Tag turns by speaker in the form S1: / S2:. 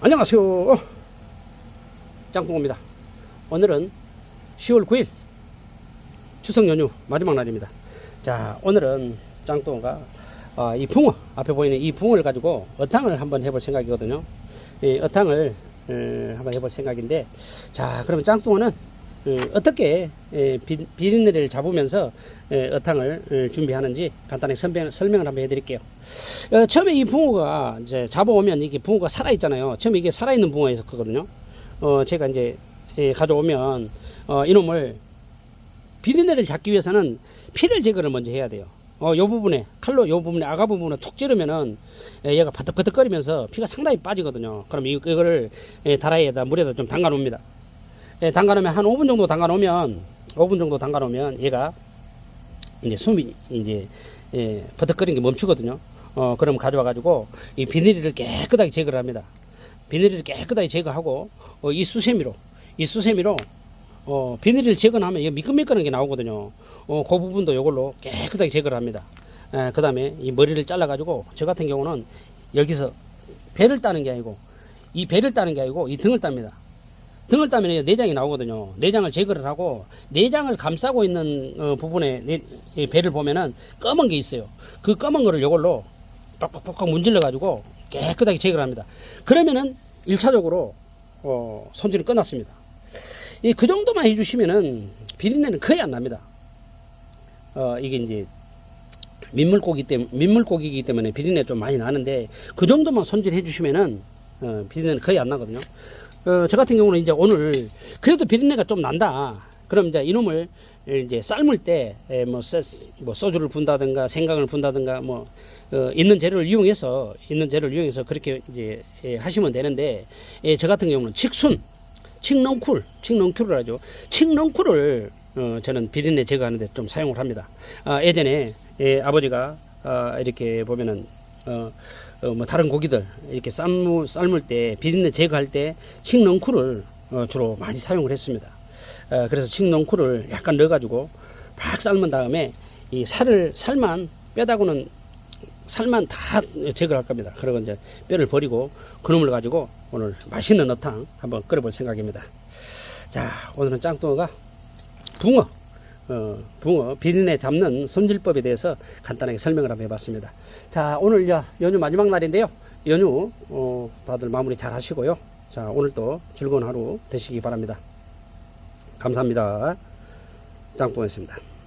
S1: 안녕하세요. 짱뽕입니다. 오늘은 10월 9일 추석 연휴 마지막 날입니다. 자, 오늘은 짱뽕가 아, 이 붕어 앞에 보이는 이 붕어를 가지고 어탕을 한번 해볼 생각이거든요. 이 어탕을 어, 한번 해볼 생각인데, 자, 그러면 짱뽕어는 어, 어떻게 에, 비, 비린내를 잡으면서 에, 어탕을 어, 준비하는지 간단히 설명, 설명을 한번 해드릴게요. 어, 처음에 이 붕어가 이제 잡아오면 이게 붕어가 살아있잖아요. 처음에 이게 살아있는 붕어였었거든요. 어, 제가 이제 예, 가져오면 어, 이놈을 비린내를 잡기 위해서는 피를 제거를 먼저 해야 돼요. 어, 요 부분에 칼로 요 부분에 아가 부분에 툭 찌르면은 예, 얘가 버덕버덕거리면서 피가 상당히 빠지거든요. 그럼 이- 이거를 예, 다라이에다 물에다 좀 담가 놓습니다. 예, 담가 놓으면 한 5분 정도 담가 놓으면 5분 정도 담가 놓으면 얘가 이제 숨이 이제 예, 버덕거리는 게 멈추거든요. 어, 그럼 가져와 가지고 이 비닐을 깨끗하게 제거를 합니다. 비닐을 깨끗하게 제거하고 어, 이 수세미로 이 수세미로 어, 비닐을 제거하면 이게 미끈미끈한 게 나오거든요. 어, 그 부분도 이걸로 깨끗하게 제거를 합니다. 그 다음에 이 머리를 잘라가지고 저 같은 경우는 여기서 배를 따는 게 아니고 이 배를 따는 게 아니고 이 등을 땁니다. 등을 따면 내장이 나오거든요. 내장을 제거를 하고 내장을 감싸고 있는 어, 부분에 배를 보면은 검은 게 있어요. 그 검은 거를 이걸로 빡빡빡빡 문질러 가지고 깨끗하게 제거를 합니다. 그러면은 1차적으로 어, 손질은 끝났습니다. 이 그 정도만 해주시면은 비린내는 거의 안 납니다. 어, 이게 이제 민물고기 때문에 민물고기이기 때문에 비린내 좀 많이 나는데 그 정도만 손질해 주시면은 어, 비린내는 거의 안 나거든요. 어, 저 같은 경우는 이제 오늘 그래도 비린내가 좀 난다. 그럼 이제 이놈을 이제 삶을 때뭐 뭐 소주를 분다든가 생강을 분다든가 뭐 어, 있는 재료를 이용해서 있는 재료를 이용해서 그렇게 이제 예, 하시면 되는데 예, 저 같은 경우는 칡순, 칡넝쿨, 칡넝쿨을 하죠. 칡넝쿨을 어, 저는 비린내 제거하는데 좀 사용을 합니다. 아, 예전에 예, 아버지가 아, 이렇게 보면은 어, 어, 뭐 다른 고기들 이렇게 삶을, 삶을 때 비린내 제거할 때 칡넝쿨을 어, 주로 많이 사용을 했습니다. 어, 그래서 칡넝쿨을 약간 넣어가지고 팍 삶은 다음에 이 살을 살만 뼈다구는 살만 다 제거할 겁니다. 그리고 이제 뼈를 버리고 그놈을 가지고 오늘 맛있는 어탕 한번 끓여볼 생각입니다. 자, 오늘은 짱뚱어가 붕어, 어, 붕어 비린내 잡는 손질법에 대해서 간단하게 설명을 한번 해봤습니다. 자, 오늘 이제 연휴 마지막 날인데요. 연휴 어, 다들 마무리 잘 하시고요. 자, 오늘도 즐거운 하루 되시기 바랍니다. 감사합니다. 짱뚱어였습니다.